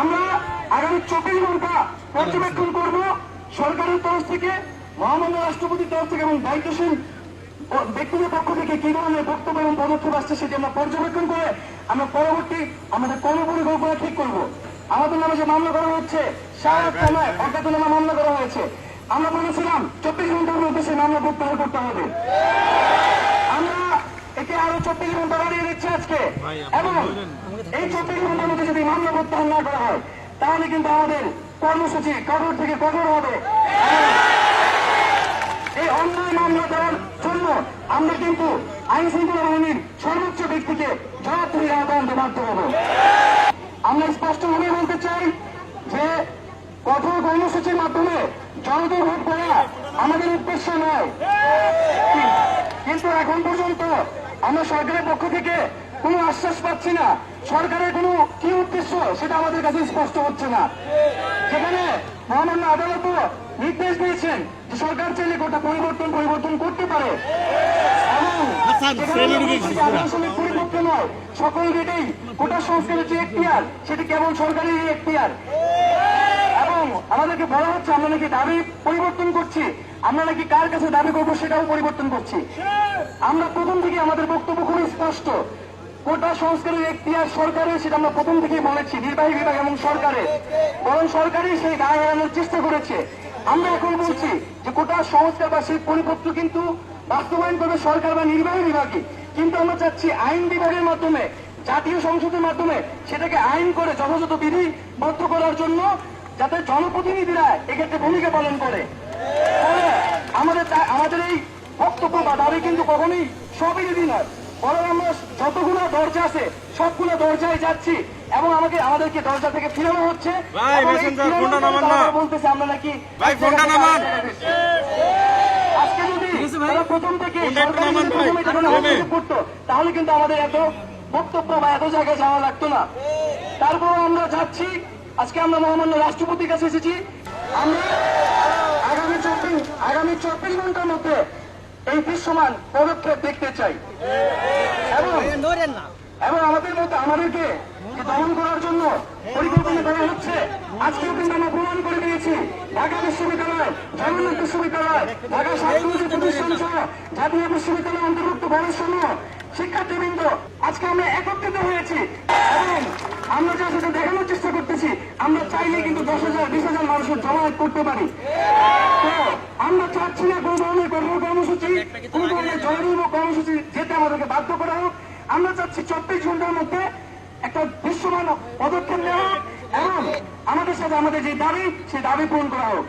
আমরা আগামী চব্বিশ ঘণ্টা পর্যবেক্ষণ করব সরকারের তরফ থেকে মহামান্য রাষ্ট্রপতির তরফ থেকে এবং দায়িত্বশীল ব্যক্তিদের পক্ষ থেকে কি ধরনের বক্তব্য এবং পদক্ষেপ আসছে সেটি আমরা পর্যবেক্ষণ করে আমরা পরবর্তী আমাদের কর্মপরিকল্পনা ঠিক করব। আমাদের নামে যে মামলা করা হচ্ছে সারা থানায় অজ্ঞাতনামা মামলা করা হয়েছে। আমরা বলেছিলাম চব্বিশ ঘণ্টার মধ্যে সেই মামলা প্রত্যাহার করতে হবে। আমরা একে আরও চব্বিশ ঘণ্টা দিচ্ছি আজকে। এবং এই চব্বিশ ঘণ্টার মধ্যে যদি মামলা প্রত্যাহার না করা হয়, তাহলে কিন্তু আমাদের কর্মসূচি কঠোর থেকে কঠোর হবে। এই অন্যায় মামলা দেওয়ার জন্য আমরা কিন্তু আইন শৃঙ্খলা বাহিনীর সর্বোচ্চ ব্যক্তিকে জবাবদিহির আনতে বাধ্য হব। আমরা স্পষ্টভাবে বলতে চাই যে কঠোর কর্মসূচির মাধ্যমে জনতা ভোট করা আমাদের উদ্দেশ্য নয়। কিন্তু এখন পর্যন্ত আমরা সরকারের পক্ষ থেকে কোনো আশ্বাস পাচ্ছি না। সরকারের কোনো কি উদ্দেশ্য সেটা আমাদের কাছে স্পষ্ট হচ্ছে না। সেখানে মহামান্য আদালত নির্দেশ দিয়েছেন যে সরকার চাইলে গোটা পরিবর্তন পরিবর্তন করতে পারে। আদর্শনিক পরিবর্তন নয়। সকল গেটেই গোটা সংস্কারের যে এখতিয়ার সেটি কেবল সরকারের এখতিয়ার। এবং আমাদেরকে বলা হচ্ছে আমরা নাকি দাবি পরিবর্তন করছি। আমরা নাকি কার কাছে দাবি করব সেটাও পরিবর্তন করছি। আমরা প্রথম থেকে আমাদের বক্তব্য খুবই স্পষ্ট। কোটা সংস্কারের এখতিয়ার সরকারের সেটা আমরা প্রথম থেকেই বলেছি, নির্বাহী বিভাগ এবং সরকারের বরং সরকারই সেই দায় এড়ানোর চেষ্টা করেছে। আমরা এখন বলছি যে কোটা সংস্কার বা সেই পরিপত্র কিন্তু বাস্তবায়ন করবে সরকার বা নির্বাহী বিভাগই। কিন্তু আমরা চাচ্ছি আইন বিভাগের মাধ্যমে, জাতীয় সংসদের মাধ্যমে সেটাকে আইন করে যথাযথ বিধিবদ্ধ করার জন্য যাতে জনপ্রতিনিধিরা এক্ষেত্রে ভূমিকা পালন করে। আমাদের আমাদের এই বক্তব্য বা দাবি কিন্তু কখনোই সবিরোধী নয়। বরং আমরা যতগুলো দরজা আছে সবগুলো দরজায় যাচ্ছি এবং আমাকে আমাদেরকে দরজা থেকে ফিরানো হচ্ছে। বলতেছে আমরা নাকি। আজকে যদি তারা প্রথম থেকে করতো তাহলে কিন্তু আমাদের এত বক্তব্য বা এত জায়গায় যাওয়া লাগতো না। তারপর আমরা যাচ্ছি। আজকে আমরা মহামান্য রাষ্ট্রপতির কাছে এসেছি। আমরা আগামী চব্বিশ ঘণ্টার মধ্যে এই পদক্ষেপ দেখতে চাই। এবং আমাদের আমাদেরকে দমন করার জন্য পরিকল্পনা করা হচ্ছে? আজকেও কিন্তু আমরা প্রমাণ করে দিয়েছি। ঢাকা বিশ্ববিদ্যালয় জগন্নাথ বিশ্ববিদ্যালয়, ঢাকা স্বাস্থ্য প্রতিষ্ঠান সহ জাতীয় বিশ্ববিদ্যালয় অন্তর্ভুক্ত গবেষণা শিক্ষার্থীবৃন্দ আজকে আমরা একত্রিত হয়েছি। এবং আমরা যা সেটা দেখানোর চেষ্টা করতেছি আমরা চাইলে কিন্তু দশ হাজার, বিশ হাজার মানুষের জমায়েত করতে পারি। তো আমরা চাচ্ছি না কোনো ধরনের কর্ম কর্মসূচি, কোন ধরনের জননির্মূল কর্মসূচি যেতে আমাদেরকে বাধ্য করা হোক। আমরা চাচ্ছি চব্বিশ ঘণ্টার মধ্যে একটা বিশ্বমান পদক্ষেপ নেওয়া হোক এবং আমাদের সাথে আমাদের যে দাবি, সেই দাবি পূরণ করা হোক।